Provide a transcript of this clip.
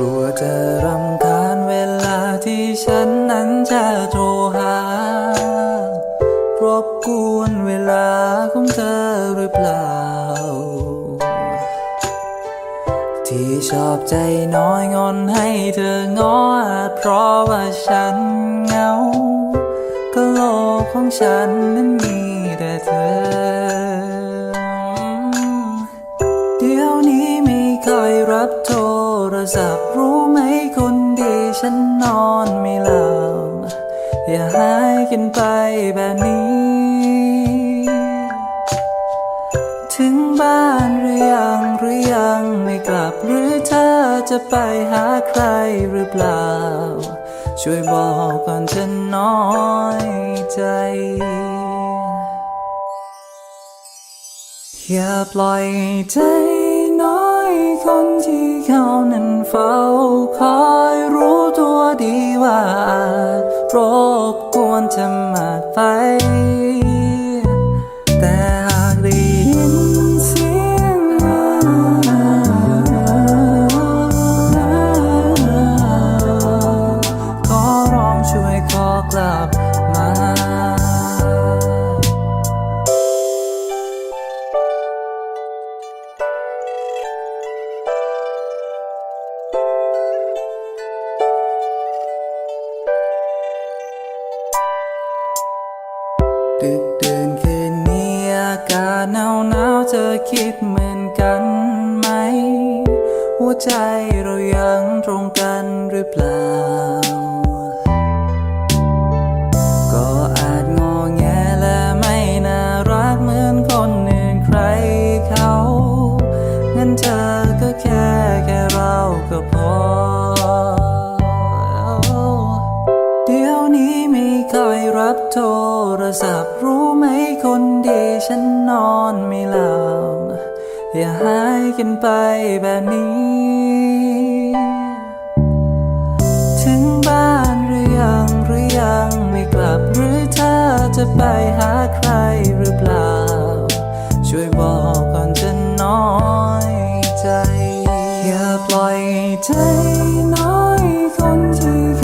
ลัวจะรำคาญเวลาที่ฉันนั้นจะโทรหารบกวนเวลาของเธอหรือเปล่า ที่ชอบใจน้อยงอนให้เธองออาเพราะว่าฉันเงาก็โลกของฉันนั้นมีแต่เธอ เดี๋ยวนี้ไม่เคยรับโทร รศัพท์รู้ไหมคนดีฉันนอนไม่หลับอย่าหายกันไปแบบนี้ ถึงบ้านหรือยังหรือยังไม่กลับหรือเธอจะไปหาใครหรือเปล่า ช่วยบอกก่อนฉันน้อยใจอย่าปล่อยใจ เฝ้าคอยรู้ตัวดีว่าอาจรบกวนเธอมากไป แต่หากได้ยินเสียงขอร้องช่วยขอกลับ ดึกดื่นคืนนี้อากาศหนาวหนาวเธอคิดเหมือนกันไหม หัวใจเรายังตรงกันหรือเปล่า รับโทรศัพท์รู้ไหมคนดีฉันนอนไม่หลับอย่าหายกันไปแบบนี้ ถึงบ้านหรือยังหรือยังไม่กลับหรือเธอจะไปหาใครหรือเปล่า ช่วยบอกก่อนจะน้อยใจ อย่าปล่อยใจน้อยคนที่